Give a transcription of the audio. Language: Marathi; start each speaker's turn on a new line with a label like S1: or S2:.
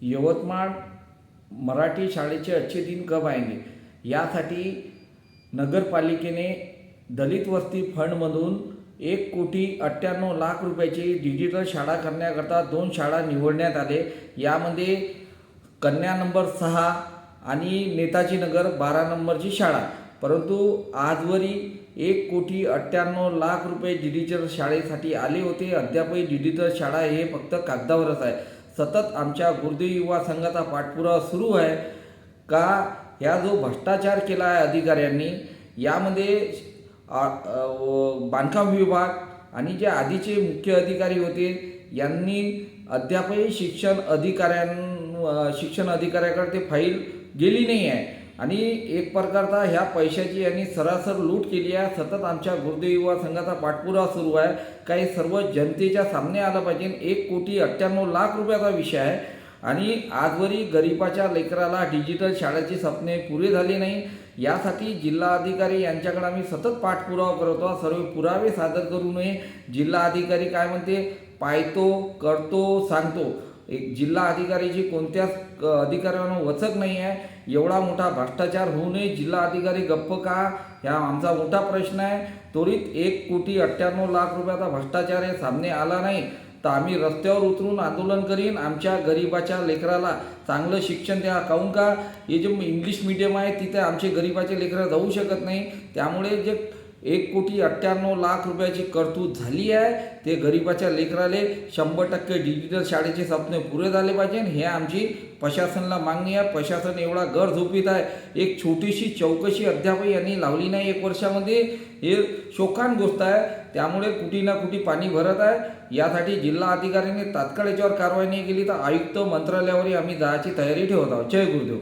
S1: यवतमाळ मराठी शाळेचे अच्छे दिन कब आएंगे? यासाठी नगरपालिकेने दलित वस्ती फंडमधून एक कोटी अठ्ठ्याण्णव लाख रुपयाची डिजिटल शाळा करण्याकरता दोन शाळा निवडण्यात आले. यामध्ये कन्या नंबर सहा आणि नेताजी नगर बारा नंबरची शाळा. परंतु आजवरी एक कोटी अठ्ठ्याण्णव लाख रुपये डिजिटल शाळेसाठी आले होते. अद्यापही डिजिटल शाळा हे फक्त कागदावरच आहे. सतत आमच्या गुरुदेव युवा संघाचा पाठपुरावा सुरू आहे. का? ह्या जो भ्रष्टाचार केला आहे अधिकाऱ्यांनी यामध्ये बांधकाम विभाग आणि जे आधीचे मुख्य अधिकारी होते यांनी अद्यापही शिक्षण अधिकाऱ्यां शिक्षण अधिकाऱ्याकडे ते फाईल गेली नाही आहे. आणि एक प्रकारचा ह्या पैशाची यांनी सरासर लूट केली आहे. सतत आमच्या गुरुदेव युवा संघाचा पाठपुरावा सुरू आहे. काही सर्व जनतेच्या सामने आलं पाहिजे. एक कोटी अठ्ठ्याण्णव लाख रुपयाचा विषय आहे. आणि आजवरी गरिबाच्या लेकराला डिजिटल शाळेची स्वप्ने पुरे झाली नाही. यासाठी जिल्हा अधिकारी यांच्याकडे आम्ही सतत पाठपुरावा करतो सर्व पुरावे सादर करू नये. जिल्हा अधिकारी काय म्हणते? पाहतो करतो सांगतो. एक जिल्हा अधिकारीची कोणत्याच अधिकाऱ्यांना वचक नाही आहे एवढा मोठा भ्रष्टाचार होऊ नये जिल्हा अधिकारी गप्प का ह्या आमचा मोठा प्रश्न आहे. त्वरित एक कोटी अठ्ठ्याण्णव लाख रुपयाचा भ्रष्टाचार हे सामने आला नाही तर आम्ही रस्त्यावर उतरून आंदोलन करीन आमच्या गरिबाच्या लेकराला चांगलं शिक्षण द्या. काहून का? हे जे इंग्लिश मिडियम आहे तिथे आमचे गरिबाचे लेकरं जाऊ शकत नाही. त्यामुळे जे एक कोटी अठ्ठ्याण्णव लाख रुपयाची तरतूद झाली आहे. ते गरिबाच्या लेकराले शंभर टक्के डिजिटल शाळेचे स्वप्न पुरे झाले पाहिजे हे आमची प्रशासनाला मागणी आहे. प्रशासन एवढा घर झोपीत आहे. एक छोटीशी चौकशी अध्यापक यांनी लावली नाही एक वर्षामध्ये. हे शोकान गोष्ट आहे. त्यामुळे कुठे ना कुठे पाणी भरत आहे. यासाठी जिल्हा अधिकाऱ्यांनी तात्काळ याच्यावर कारवाई नाही केली तर आयुक्त मंत्रालयावरही आम्ही जायची तयारी ठेवत आहोत. जय गुरुदेव.